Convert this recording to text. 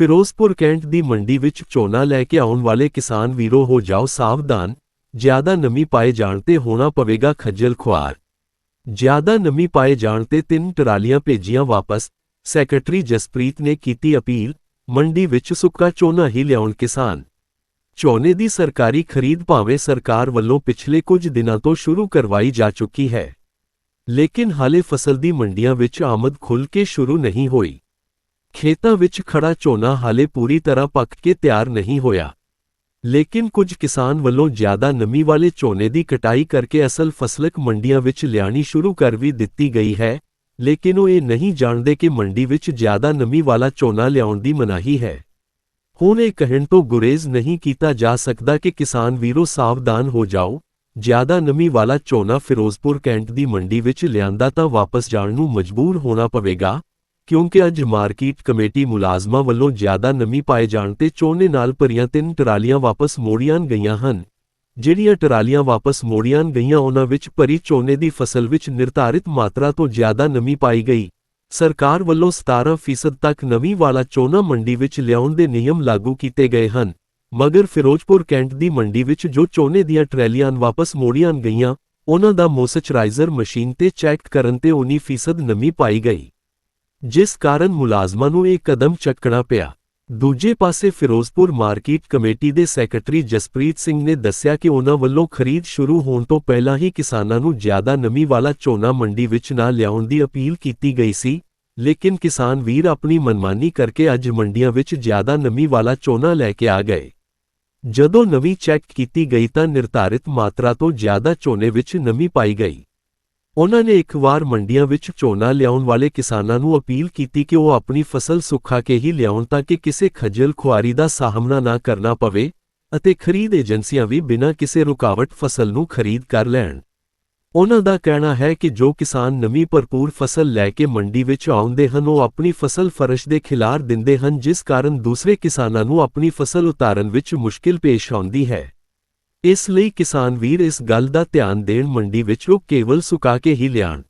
Firozpur cantt ਦੀ ਮੰਡੀ ਵਿੱਚ ਝੋਨਾ ਲੈ ਕੇ ਆਉਣ ਵਾਲੇ ਕਿਸਾਨ ਵੀਰੋ, ਹੋ ਜਾਓ ਸਾਵਧਾਨ। ਜ਼ਿਆਦਾ ਨਮੀ ਪਾਏ ਜਾਣ ਤੇ ਹੋਣਾ ਪਵੇਗਾ ਖੱਜਲ ਖੁਆਰ। ਜ਼ਿਆਦਾ ਨਮੀ ਪਾਏ ਜਾਣ ਤੇ ਤਿੰਨ ਟਰਾਲੀਆਂ ਭੇਜੀਆਂ ਵਾਪਸ। ਸੈਕਟਰੀ ਜਸਪ੍ਰੀਤ ਨੇ ਕੀਤੀ ਅਪੀਲ। ਮੰਡੀ ਵਿੱਚ ਸੁੱਕਾ ਝੋਨਾ ਹੀ ਲਿਆਉਣ ਕਿਸਾਨ। ਝੋਨੇ ਦੀ ਸਰਕਾਰੀ ਖਰੀਦ ਭਾਵੇਂ ਸਰਕਾਰ ਵੱਲੋਂ ਪਿਛਲੇ ਕੁਝ ਦਿਨਾਂ ਤੋਂ ਸ਼ੁਰੂ ਕਰਵਾਈ ਜਾ ਚੁੱਕੀ ਹੈ। ਲੇਕਿਨ ਹਾਲੇ ਫਸਲ ਦੀ ਮੰਡੀਆਂ ਵਿੱਚ ਆਮਦ ਖੁੱਲ੍ਹ ਕੇ ਸ਼ੁਰੂ ਨਹੀਂ ਹੋਈ। ਖੇਤਾਂ ਵਿੱਚ ਖੜਾ ਝੋਨਾ ਹਾਲੇ ਪੂਰੀ ਤਰ੍ਹਾਂ ਪੱਕ ਕੇ ਤਿਆਰ ਨਹੀਂ ਹੋਇਆ। ਲੇਕਿਨ ਕੁਝ ਕਿਸਾਨ ਵੱਲੋਂ ਜ਼ਿਆਦਾ ਨਮੀ ਵਾਲੇ ਝੋਨੇ ਦੀ ਕਟਾਈ ਕਰਕੇ ਅਸਲ ਫਸਲਕ ਮੰਡੀਆਂ ਵਿੱਚ ਲਿਆਣੀ ਸ਼ੁਰੂ ਕਰ ਵੀ ਦਿੱਤੀ ਗਈ ਹੈ, ਲੇਕਿਨ ਉਹ ਇਹ ਨਹੀਂ ਜਾਣਦੇ ਕਿ ਮੰਡੀ ਵਿੱਚ ਜ਼ਿਆਦਾ ਨਮੀ ਵਾਲਾ ਝੋਨਾ ਲਿਆਉਣ ਦੀ ਮਨਾਹੀ ਹੈ। ਹੁਣ ਇਹ ਕਹਿਣ ਤੋਂ ਗੁਰੇਜ਼ ਨਹੀਂ ਕੀਤਾ ਜਾ ਸਕਦਾ ਕਿ ਕਿਸਾਨ ਵੀਰੋ ਸਾਵਧਾਨ ਹੋ ਜਾਓ, ਜ਼ਿਆਦਾ ਨਮੀ ਵਾਲਾ ਝੋਨਾ ਫਿਰੋਜ਼ਪੁਰ ਕੈਂਟ ਦੀ ਮੰਡੀ ਵਿੱਚ ਲਿਆਂਦਾ ਤਾਂ ਵਾਪਸ ਜਾਣ ਨੂੰ ਮਜਬੂਰ ਹੋਣਾ ਪਵੇਗਾ। ਕਿਉਂਕਿ ਅੱਜ ਮਾਰਕੀਟ ਕਮੇਟੀ ਮੁਲਾਜ਼ਮਾਂ ਵੱਲੋਂ ਜ਼ਿਆਦਾ ਨਮੀ ਪਾਏ ਜਾਣ ਤੇ ਝੋਨੇ ਨਾਲ ਭਰੀਆਂ ਤਿੰਨ ਟਰਾਲੀਆਂ ਵਾਪਸ ਮੋੜੀਆਂ ਗਈਆਂ ਹਨ। ਜਿਹੜੀਆਂ ਟਰਾਲੀਆਂ ਵਾਪਸ ਮੋੜੀਆਂ ਗਈਆਂ, ਉਹਨਾਂ ਵਿੱਚ ਭਰੀ ਝੋਨੇ ਦੀ ਫਸਲ ਵਿੱਚ ਨਿਰਧਾਰਿਤ ਮਾਤਰਾ ਤੋਂ ਜ਼ਿਆਦਾ ਨਮੀ ਪਾਈ ਗਈ। ਸਰਕਾਰ ਵੱਲੋਂ 17% ਤੱਕ ਨਮੀ ਵਾਲਾ ਝੋਨਾ ਮੰਡੀ ਵਿੱਚ ਲਿਆਉਣ ਦੇ ਨਿਯਮ ਲਾਗੂ ਕੀਤੇ ਗਏ ਹਨ। ਮਗਰ ਫਿਰੋਜ਼ਪੁਰ ਕੈਂਟ ਦੀ ਮੰਡੀ ਵਿੱਚ ਜੋ ਝੋਨੇ ਦੀਆਂ ਟਰੈਲੀਆਂ ਵਾਪਸ ਮੋੜੀਆਂ ਗਈਆਂ, ਉਹਨਾਂ ਦਾ ਮੋਸਚਰਾਈਜ਼ਰ ਮਸ਼ੀਨ ਤੇ ਚੈੱਕ ਕਰਨ ਤੇ 19% ਨਮੀ ਪਾਈ ਗਈ। ਜਿਸ ਕਾਰਨ ਮੁਲਾਜ਼ਮਾਂ ਨੂੰ ਇਹ ਕਦਮ ਚੱਕਣਾ ਪਿਆ। ਦੂਜੇ ਪਾਸੇ ਫਿਰੋਜ਼ਪੁਰ ਮਾਰਕੀਟ ਕਮੇਟੀ ਦੇ ਸੈਕਟਰੀ ਜਸਪ੍ਰੀਤ ਸਿੰਘ ਨੇ ਦੱਸਿਆ ਕਿ ਉਹਨਾਂ ਵੱਲੋਂ ਖਰੀਦ ਸ਼ੁਰੂ ਹੋਣ ਤੋਂ ਪਹਿਲਾਂ ਹੀ ਕਿਸਾਨਾਂ ਨੂੰ ਜ਼ਿਆਦਾ ਨਮੀ ਵਾਲਾ ਝੋਨਾ ਮੰਡੀ ਵਿੱਚ ਨਾ ਲਿਆਉਣ ਦੀ ਅਪੀਲ ਕੀਤੀ ਗਈ ਸੀ, ਲੇਕਿਨ ਕਿਸਾਨ ਵੀਰ ਆਪਣੀ ਮਨਮਾਨੀ ਕਰਕੇ ਅੱਜ ਮੰਡੀਆਂ ਵਿੱਚ ਜ਼ਿਆਦਾ ਨਮੀ ਵਾਲਾ ਝੋਨਾ ਲੈ ਕੇ ਆ ਗਏ। ਜਦੋਂ ਨਵੀਂ ਚੈੱਕ ਕੀਤੀ ਗਈ ਤਾਂ ਨਿਰਧਾਰਿਤ ਮਾਤਰਾ ਤੋਂ ਜ਼ਿਆਦਾ ਝੋਨੇ ਵਿੱਚ ਨਮੀ ਪਾਈ ਗਈ। ਉਹਨਾਂ ਨੇ ਇੱਕ ਵਾਰ ਮੰਡੀਆਂ ਵਿੱਚ ਝੋਨਾ ਲਿਆਉਣ ਵਾਲੇ ਕਿਸਾਨਾਂ ਨੂੰ ਅਪੀਲ ਕੀਤੀ ਕਿ ਉਹ ਆਪਣੀ ਫਸਲ ਸੁੱਖਾ ਕੇ ਹੀ ਲਿਆਉਣ ਤਾਂ ਕਿ ਕਿਸੇ ਖੱਜਲ ਖੁਆਰੀ ਦਾ ਸਾਹਮਣਾ ਨਾ ਕਰਨਾ ਪਵੇ ਅਤੇ ਖਰੀਦ ਏਜੰਸੀਆਂ ਵੀ ਬਿਨਾਂ ਕਿਸੇ ਰੁਕਾਵਟ ਫਸਲ ਨੂੰ ਖਰੀਦ ਕਰ ਲੈਣ। ਉਹਨਾਂ ਦਾ ਕਹਿਣਾ ਹੈ ਕਿ ਜੋ ਕਿਸਾਨ ਨਵੀਂ ਭਰਪੂਰ ਫਸਲ ਲੈ ਕੇ ਮੰਡੀ ਵਿੱਚ ਆਉਂਦੇ ਹਨ, ਉਹ ਆਪਣੀ ਫਸਲ ਫਰਸ਼ ਦੇ ਖਿਲਾਰ ਦਿੰਦੇ ਹਨ, ਜਿਸ ਕਾਰਨ ਦੂਸਰੇ ਕਿਸਾਨਾਂ ਨੂੰ ਆਪਣੀ ਫਸਲ ਉਤਾਰਨ ਵਿੱਚ ਮੁਸ਼ਕਿਲ ਪੇਸ਼ ਆਉਂਦੀ ਹੈ। ਇਸ ਲਈ ਕਿਸਾਨ ਵੀਰ ਇਸ ਗੱਲ ਦਾ ਧਿਆਨ ਦੇਣ ਮੰਡੀ ਵਿੱਚ ਉਹ ਕੇਵਲ ਸੁਕਾ ਕੇ ਹੀ ਲਿਆਣ।